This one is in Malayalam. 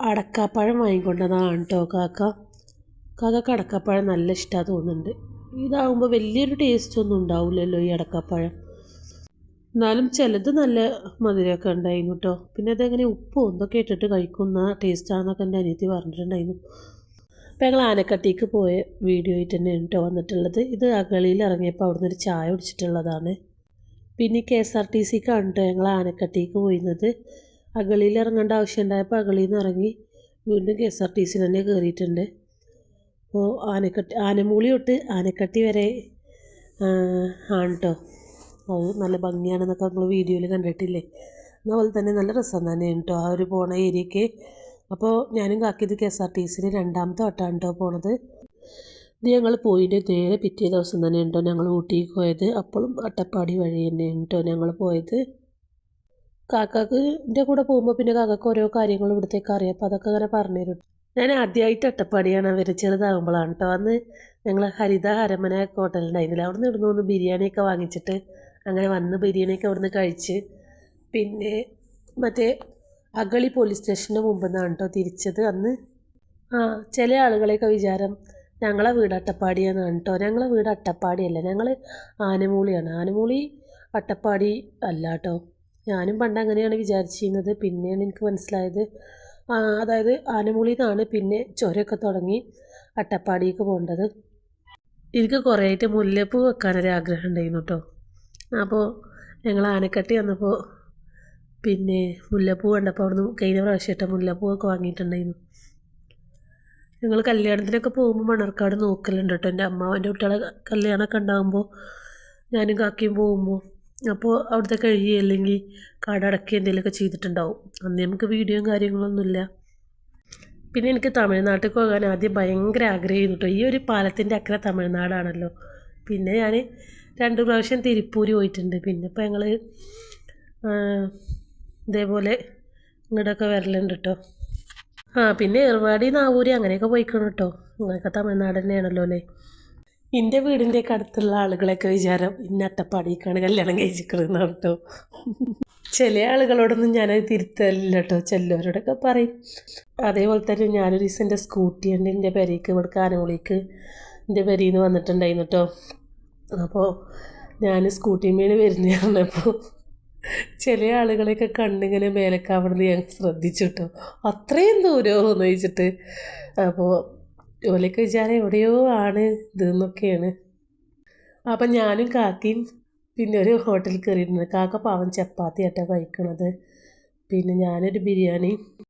അടക്കാപ്പഴം വാങ്ങിക്കൊണ്ടതാണ് കേട്ടോ കാക്ക. കാക്കക്ക് അടക്കാപ്പഴം നല്ല ഇഷ്ടമാണ് തോന്നുന്നുണ്ട്. ഇതാകുമ്പോൾ വലിയൊരു ടേസ്റ്റ് ഒന്നും ഉണ്ടാവില്ലല്ലോ ഈ അടക്കാപ്പഴം. എന്നാലും ചിലത് നല്ല മധുരമൊക്കെ ഉണ്ടായിരുന്നു കേട്ടോ പിന്നെ അതെങ്ങനെ ഉപ്പോ എന്തൊക്കെ ഇട്ടിട്ട് കഴിക്കുന്ന ടേസ്റ്റാണെന്നൊക്കെ എന്റെ അനിയത്തി പറഞ്ഞിട്ടുണ്ടായിരുന്നു. അപ്പം ഞങ്ങൾ ആനക്കട്ടിക്ക് പോയ വീഡിയോ ആയിട്ട് തന്നെയാണ് കേട്ടോ വന്നിട്ടുള്ളത്. ഇത് അകളിയിൽ ഇറങ്ങിയപ്പോൾ അവിടുന്ന് ഒരു ചായ കുടിച്ചിട്ടുള്ളതാണ്. പിന്നെ കെ എസ് ആർ ടി സിക്കാണ് കേട്ടോ ഞങ്ങൾ ആനക്കട്ടിക്ക് പോയിരുന്നത്. അകളിയിൽ ഇറങ്ങേണ്ട ആവശ്യം ഉണ്ടായപ്പോൾ അകളിയിൽ നിന്ന് ഇറങ്ങി വീണ്ടും K S R T C തന്നെ കയറിയിട്ടുണ്ട്. അപ്പോൾ ആനക്കട്ടി ആനമൂളി തൊട്ട് ആനക്കട്ടി വരെ ആണ് കേട്ടോ അത് നല്ല ഭംഗിയാണെന്നൊക്കെ നമ്മൾ വീഡിയോയിൽ കണ്ടിട്ടില്ലേ? അതുപോലെ തന്നെ നല്ല രസം തന്നെയാണ് കേട്ടോ ആ ഒരു പോണ ഏരിയയ്ക്ക് അപ്പോൾ ഞാനും കാക്കിയത് കെ എസ് ആർ ടി സിയിൽ രണ്ടാമത്തെ വട്ടമാണ് കേട്ടോ പോണത്. ഇത് ഞങ്ങൾ പോയിട്ട് നേരെ പിറ്റേ ദിവസം തന്നെ ഉണ്ടോ ഞങ്ങൾ ഊട്ടിക്ക് പോയത്. അപ്പോഴും അട്ടപ്പാടി വഴി തന്നെയാണ് കേട്ടോ ഞങ്ങൾ പോയത്. കാക്കാക്ക് എന്റെ കൂടെ പോകുമ്പോൾ പിന്നെ കാക്കാക്ക് ഓരോ കാര്യങ്ങളും ഇവിടത്തേക്ക് അറിയാം. അപ്പോൾ അതൊക്കെ അങ്ങനെ പറഞ്ഞു തരും. ഞാൻ ആദ്യമായിട്ട് അട്ടപ്പാടിയാണ് അവർ ചെറുതാകുമ്പോഴാണ് കേട്ടോ അന്ന് ഞങ്ങൾ ഹരിത അരമന ഹോട്ടലുണ്ടായിരുന്നില്ല അവിടെ നിന്ന് ഇവിടുന്ന് ഒന്ന് ബിരിയാണിയൊക്കെ വാങ്ങിച്ചിട്ട് അങ്ങനെ വന്ന് ബിരിയാണിയൊക്കെ അവിടുന്ന് കഴിച്ച് പിന്നെ മറ്റേ അഗളി പോലീസ് സ്റ്റേഷന്റെ മുമ്പ് നിന്നാണ് കേട്ടോ തിരിച്ചത്. അന്ന് ആ ചില ആളുകളെയൊക്കെ വിചാരം ഞങ്ങളെ വീട് അട്ടപ്പാടിയെന്നാണ് കേട്ടോ ഞങ്ങളെ വീട് അട്ടപ്പാടിയല്ല ഞങ്ങൾ ആനമൂളിയാണ്. ആനമൂളി അട്ടപ്പാടി അല്ല കേട്ടോ ഞാനും പണ്ട് അങ്ങനെയാണ് വിചാരിച്ചിരുന്നത്. പിന്നെയാണ് എനിക്ക് മനസ്സിലായത്. അതായത് ആനമൂളിൽ നിന്നാണ് പിന്നെ ചുരമൊക്കെ തുടങ്ങി അട്ടപ്പാടിയൊക്കെ പോകേണ്ടത്. എനിക്ക് കുറേ ആയിട്ട് മുല്ലപ്പൂ വെക്കാനൊരു ആഗ്രഹം ഉണ്ടായിരുന്നു കേട്ടോ. അപ്പോൾ ഞങ്ങൾ ആനക്കട്ടി വന്നപ്പോൾ പിന്നെ മുല്ലപ്പൂ കണ്ടപ്പോൾ അവിടുന്ന് കഴിഞ്ഞ പ്രാവശ്യമായിട്ട് മുല്ലപ്പൂവൊക്കെ വാങ്ങിയിട്ടുണ്ടായിരുന്നു. ഞങ്ങൾ കല്യാണത്തിനൊക്കെ പോകുമ്പോൾ മണർക്കാട് നോക്കലുണ്ട് കേട്ടോ. എന്റെ അമ്മാവന്റെ കുട്ടികളെ കല്യാണമൊക്കെ ഉണ്ടാകുമ്പോൾ ഞാനും കാക്കിയും പോകുമ്പോൾ അപ്പോൾ അവിടുത്തെ കഴുകി അല്ലെങ്കിൽ കടടക്കി എന്തെങ്കിലുമൊക്കെ ചെയ്തിട്ടുണ്ടാവും. അന്ന് നമുക്ക് വീഡിയോയും കാര്യങ്ങളൊന്നുമില്ല. പിന്നെ എനിക്ക് തമിഴ്നാട്ടിൽ പോകാൻ ആദ്യം ഭയങ്കര ആഗ്രഹമായിരുന്നു കേട്ടോ. ഈ ഒരു പാലത്തിന്റെ അക്കരെ തമിഴ്നാടാണല്ലോ. പിന്നെ ഞാൻ രണ്ട് പ്രാവശ്യം തിരുപ്പൂർ പോയിട്ടുണ്ട്. പിന്നെ ഇപ്പോൾ ഞങ്ങൾ ഇതേപോലെ ഇങ്ങോട്ടൊക്കെ വരലുണ്ട് കേട്ടോ. ആ പിന്നെ ഏർവാടി നാവൂരി അങ്ങനെയൊക്കെ പോയിക്കണം കേട്ടോ. അങ്ങനെയൊക്കെ തമിഴ്നാട് തന്നെയാണല്ലോ അല്ലേ? എന്റെ വീടിന്റെയൊക്കെ അടുത്തുള്ള ആളുകളൊക്കെ വിചാരം ഇന്ന അട്ടപ്പാടിക്കാണ് കല്യാണം കഴിച്ചിരിക്കുന്നത് കേട്ടോ ചില ആളുകളോടൊന്നും ഞാനത് തിരുത്തലില്ല കേട്ടോ ചിലവരോടൊക്കെ പറയും. അതേപോലെ തന്നെ ഞാനൊരു ദിവസം എന്റെ സ്കൂട്ടി ഉണ്ട് എന്റെ പെരയ്ക്ക് ഇവിടെ കാനമുളിക്ക് എന്റെ പെരയിൽ നിന്ന് വന്നിട്ടുണ്ടായിരുന്നു കേട്ടോ അപ്പോൾ ഞാൻ സ്കൂട്ടിമേൽ വരുന്നതാണ് അപ്പോൾ ചില ആളുകളെയൊക്കെ കണ്ണിങ്ങനെ അവിടുന്ന് ഞാൻ ശ്രദ്ധിച്ചു കേട്ടോ അത്രയും ദൂരമോ എന്ന് ചോദിച്ചിട്ട്. അപ്പോൾ ഓലൊക്കെ വിചാരം എവിടെയോ ആണ് ഇതെന്നൊക്കെയാണ്. അപ്പം ഞാനും കാക്കയും പിന്നെ ഒരു ഹോട്ടലിൽ കയറിയിട്ടുണ്ട്. കാക്ക പാവം ചപ്പാത്തി ആട്ടാണ് കഴിക്കണത്. പിന്നെ ഞാനൊരു ബിരിയാണി.